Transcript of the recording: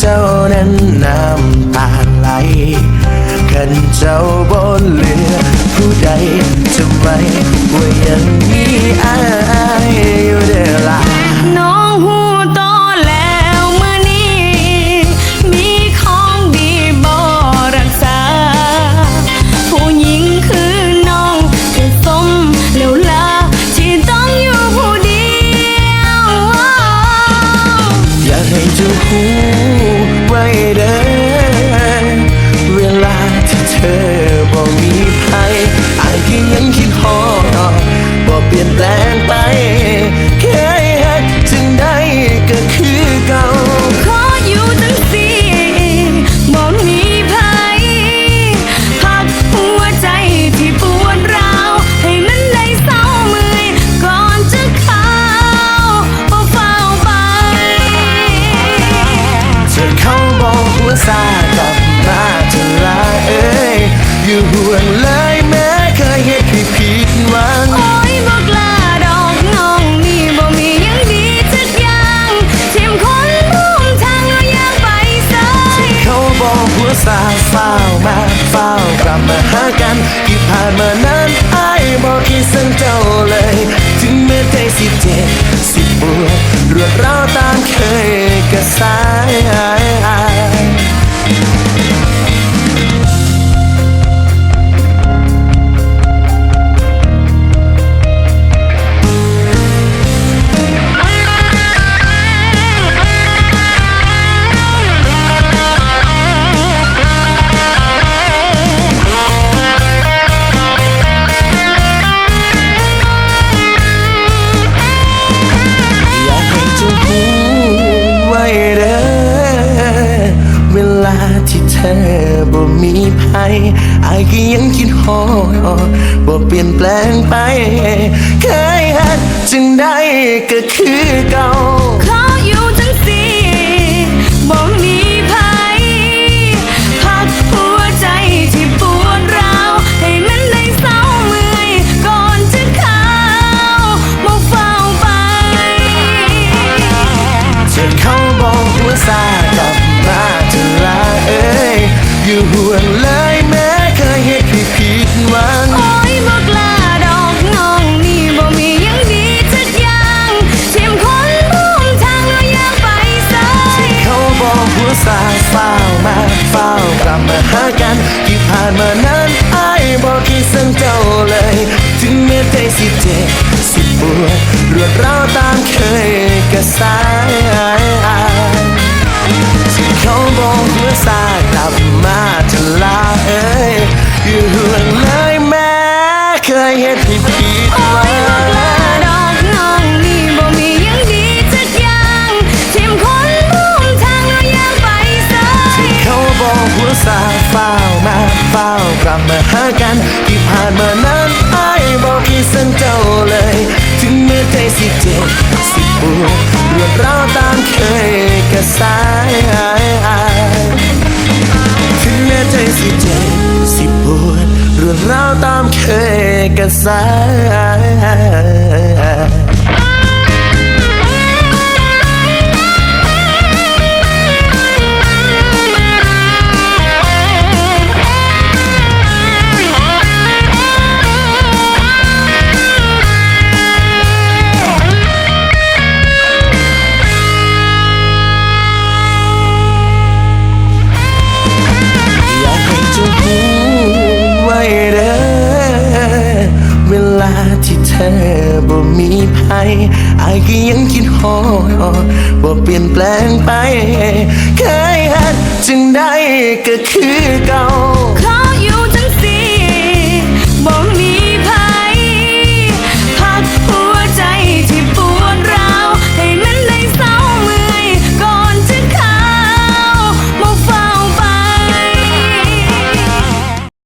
เจ้านั้นน้ำตาไหลขันเจ้าบนเรือผู้ใดจะไม่ว่ายังมีอายอยู่เด้อล่ะ อบ่มีภัยอายก็ยังคิดฮอดบ่เปลี่ยนแปลงไป ผ่านมานานไอ้ายบอกคิดสั่งเจ้าเลย ถึงแม้ใจสิเจ็บสิปวดรวดร้าว ที่เธอบ่มีภัยอายก็ยังคิดฮอดบ่เปลี่ยนแปลงไป เคยฮักจึงได้ก็คือเก่า รวดร้าวตามเคยก็สายที่เขาบอกว่าสายกลับมาจะลาเอ้ยอยู่ห่วงเลยแม้เคยเหตุให้ผิดหโอ้วัยบอกงลาดอกน้องนี่บ่มีหยังดีจักอย่างทิมคนมุ่งทางแล้วอยากไปไสที่เขาบอกว่าสาเฝ้ามาเฝ้ากลับมาหากันที่ผ่านมานั้นไอ้บอกคิดสั่งเจ้าเลย ถึงแม้ใจสิเจ็บสิปวดเรื่องราวตามเคยก็สายถึงแม้ใจสิเจ็บสิปวดเรื่องราวตามเคยก็สาย มีภัยอายก็ยังคิดฮอดบ่เปลี่ยนแปลงไปเคยฮักจึงได้ก็คือ